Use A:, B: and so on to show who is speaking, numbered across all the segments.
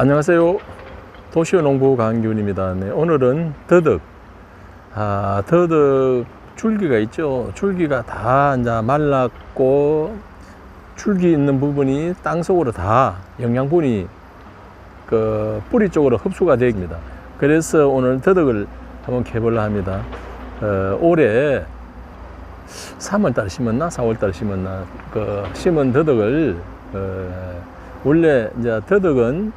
A: 안녕하세요. 도시농부 강균입니다. 네, 오늘은 더덕. 아, 더덕 줄기가 있죠. 줄기가 다 이제 말랐고 줄기 있는 부분이 땅 속으로 다 영양분이 그 뿌리 쪽으로 흡수가 됩니다. 그래서 오늘 더덕을 한번 캐보려 합니다. 어, 올해 3월달 심었나 4월달 심었나 그 심은 더덕을 어, 원래 이제 더덕은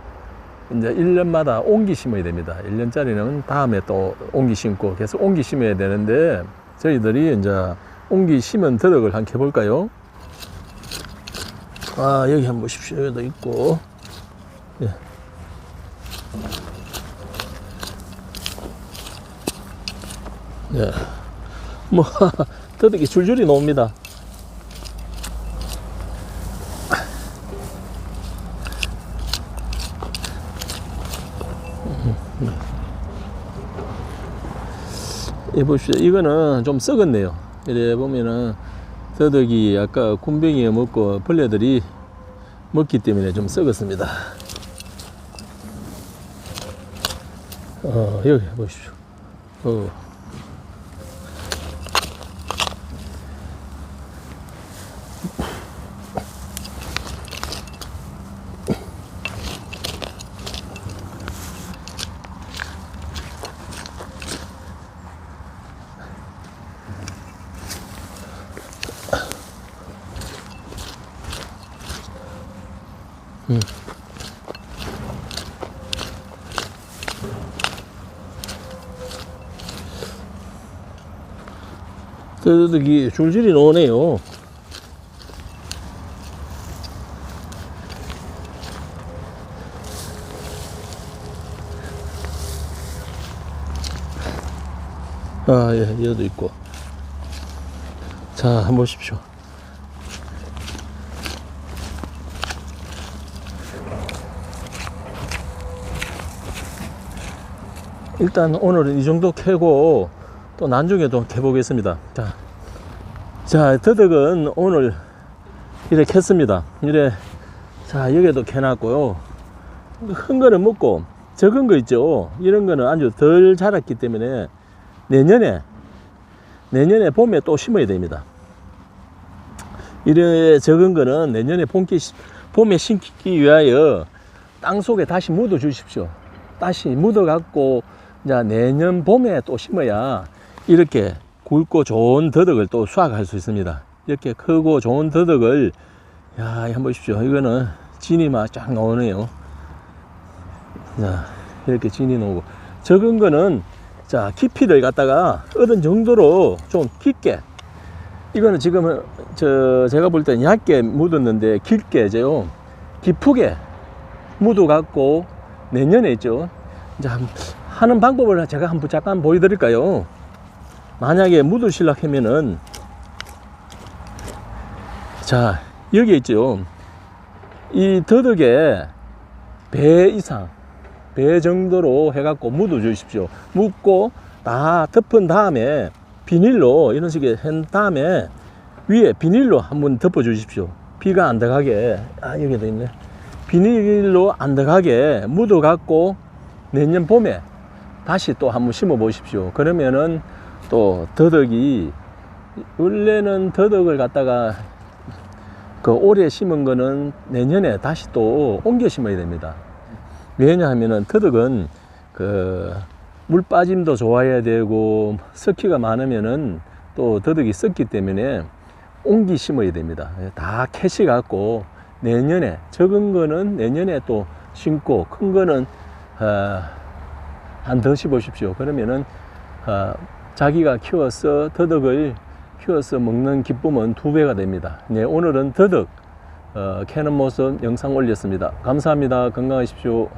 A: 이제 1년마다 옹기 심어야 됩니다. 1년짜리는 다음에 또 옹기 심고 계속 옹기 심어야 되는데 저희들이 이제 옹기 심은 더덕을 한번 해볼까요? 아 여기 한번 보십시오. 여기도 있고 예. 예. 뭐 더덕이 줄줄이 나옵니다. 이 보십시오. 이거는 좀 썩었네요. 이래 보면은 더덕이 아까 군뱅이에 먹고 벌레들이 먹기 때문에 좀 썩었습니다. 어, 여기 보십시오. 어. 더덕이 줄줄이 나오네요. 아, 예, 여도 있고. 자, 한번 보십시오. 일단 오늘은 이 정도 캐고 또 나중에 또 캐보겠습니다. 자, 자, 더덕은 오늘 이렇게 캤습니다. 이래, 자, 여기도 캐놨고요. 큰 거는 먹고, 적은 거 있죠. 이런 거는 아주 덜 자랐기 때문에 내년에, 내년에 봄에 또 심어야 됩니다. 이래 적은 거는 내년에 봄기, 봄에 심기 위하여 땅 속에 다시 묻어 주십시오. 다시 묻어 갖고, 이제 내년 봄에 또 심어야 이렇게 굵고 좋은 더덕을 또 수확할 수 있습니다. 이렇게 크고 좋은 더덕을 야, 한번 보십시오. 이거는 진이 막 쫙 나오네요. 자, 이렇게 진이 나오고 적은 거는 자, 깊이를 갖다가 얻은 정도로 좀 깊게 이거는 지금은 저 제가 볼 땐 얇게 묻었는데 길게죠. 깊게 묻어 갖고 내년에 있죠. 자, 하는 방법을 제가 한번 잠깐 보여드릴까요? 만약에 묻으실라 하면은 자 여기 있죠. 이 더덕에 배 이상 배 정도로 해갖고 묻어 주십시오. 묻고 다 덮은 다음에 비닐로 이런 식의 한 다음에 위에 비닐로 한번 덮어 주십시오. 비가 안 들어가게. 아 여기도 있네. 비닐로 안 들어가게 묻어 갖고 내년 봄에 다시 또 한번 심어 보십시오 그러면은 또 더덕이 원래는 더덕을 갖다가 그 올해 심은 거는 내년에 다시 또 옮겨 심어야 됩니다. 왜냐하면은 더덕은 그 물 빠짐도 좋아야 되고 습기가 많으면은 또 더덕이 썩기 때문에 옮기 심어야 됩니다. 다 캐시 갖고 내년에 적은 거는 내년에 또 심고 큰 거는 어, 한더 심으십시오. 그러면은 어, 자기가 키워서 더덕을 키워서 먹는 기쁨은 두 배가 됩니다. 네, 오늘은 더덕 어, 캐는 모습 영상 올렸습니다. 감사합니다. 건강하십시오.